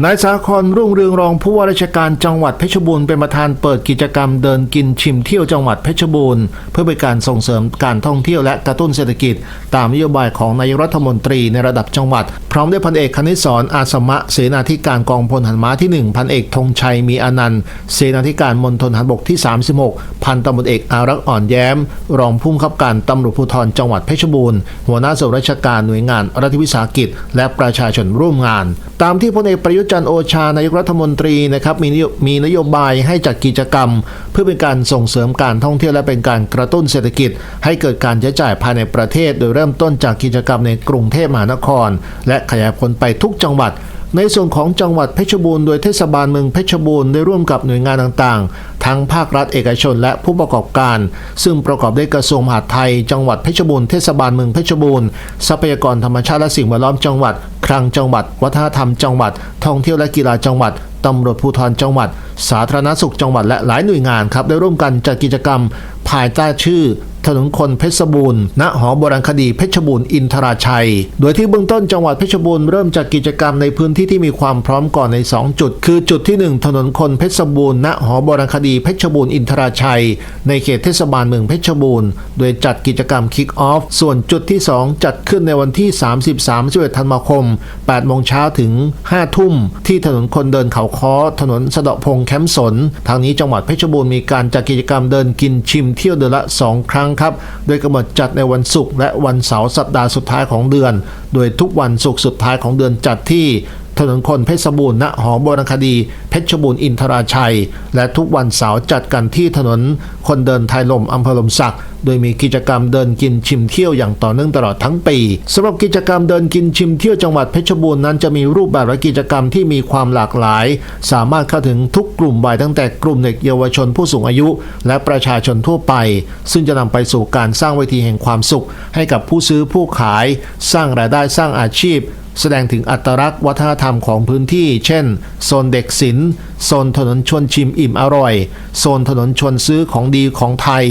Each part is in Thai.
นายสาครรุ่งเรืองรองผู้ว่าราชการจังหวัดเพชรบูรณ์เป็นประธานเปิดกิจกรรมเดินกินชิมเที่ยวจังหวัดเพชรบูรณ์เพื่อเป็นการส่งเสริมการท่องเที่ยวและกระตุ้นเศรษฐกิจ ตามนโยบายของนายรัฐมนตรีในระดับจังหวัด พร้อมด้วยพันเอกคณิศรอาสมะเสนาธิการกองพลหันม้าที่ 1 พันเอกธงชัยมีอนันต์เสนาธิการมณฑลหารบกที่ 36 พันตำรวจเอกอารักษ์อ่อนแย้ม รองผู้บังคับการตำรวจภูธรจังหวัดเพชรบูรณ์หัวหน้าส่วนราชการหน่วยงานรัฐวิสาหกิจ และประชาชนร่วมงาน ตามที่พลเอกประยุทธ์จันโอชานายกรัฐมนตรีนะครับมีมีนโยบายให้จัดกิจกรรม เพื่อเป็นการส่งเสริมการท่องเที่ยวและเป็นการกระตุ้นเศรษฐกิจ ให้เกิดการใช้จ่ายภายในประเทศ โดยเริ่มต้นจากกิจกรรมในกรุงเทพมหานคร และขยายผลไปทุกจังหวัด ในส่วนของจังหวัดเพชรบูรณ์โดยเทศบาลเมืองเพชรบูรณ์ได้ร่วมกับหน่วยงานต่างๆ ทั้งภาครัฐเอกชนและผู้ประกอบการ ซึ่งประกอบด้วยกระทรวงมหาดไทย จังหวัดเพชรบูรณ์เทศบาลเมืองเพชรบูรณ์ทรัพยากรธรรมชาติและสิ่งแวดล้อมจังหวัด คลังจังหวัด วัฒนธรรมจังหวัด ท่องเที่ยวและกีฬาจังหวัดตำรวจภูธรจังหวัด สาธารณสุขจังหวัดและหลายหน่วยงานครับได้ร่วมกันจัดกิจกรรม ภายใต้ชื่อ ถนนคนเพชรบูรณ์ณหอโบราณคดีเพชรบูรณ์อินทราชัย โดยที่เบื้องต้นจังหวัดเพชรบูรณ์เริ่มจัดกิจกรรมในพื้นที่ที่มีความพร้อมก่อนใน 2 จุด คือจุดที่ 1 ถนนคนเพชรบูรณ์ณหอโบราณคดีเพชรบูรณ์อินทราชัย ในเขตเทศบาลเมืองเพชรบูรณ์โดยจัดกิจกรรมคิกออฟส่วนจุดที่ 2 จัดขึ้นในวันที่30-31ธันวาคม8โมงเช้าถึง 5 ทุ่ม ที่ถนนคนเดินเขาค้อถนนสะเดาะพงแคมป์สน ทางนี้จังหวัดเพชรบูรณ์มีการจัดกิจกรรมเดินกินชิมเที่ยวเดือนละ 2 ครั้งครับ โดยกำหนดจัดในวันศุกร์และวันเสาร์สัปดาห์สุดท้ายของเดือน โดยทุกวันศุกร์สุดท้ายของเดือนจัดที่ ถนนคนเพชรบูรณ์ณหอโบราณคดี เพชรบูรณ์อินทราชัย และทุกวันเสาร์จัดกันที่ถนนคนเดินไทยลมอำเภอลมศักดิ์โดยมีกิจกรรมเดินกินชิมเที่ยวอย่างต่อเนื่องตลอดทั้งปีสำหรับกิจกรรมเดินกินชิมเที่ยวจังหวัดเพชรบูรณ์นั้นจะมีรูปแบบและกิจกรรมที่มีความหลากหลาย สามารถเข้าถึงทุกกลุ่มวัยตั้งแต่กลุ่มเด็กเยาวชนผู้สูงอายุ และประชาชนทั่วไป ซึ่งจะนำไปสู่การสร้างเวทีแห่งความสุข ให้กับผู้ซื้อผู้ขาย สร้างรายได้สร้างอาชีพ แสดงถึงอัตลักษณ์วัฒนธรรมของพื้นที่ เช่น โซนเด็กศิลป์ โซนถนนชวนชิมอิ่มอร่อย โซนถนนชวนซื้อของดีของไทย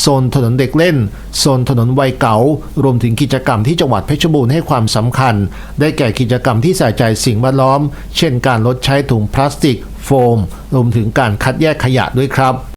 โซนถนนเด็กเล่น โซนถนนวัยเก๋ารวมถึงกิจกรรมที่จังหวัดเพชรบูรณ์ให้ความสำคัญ ได้แก่กิจกรรมที่ใส่ใจสิ่งแวดล้อม เช่น การลดใช้ถุงพลาสติก โฟม รวมถึงการคัดแยกขยะด้วยครับ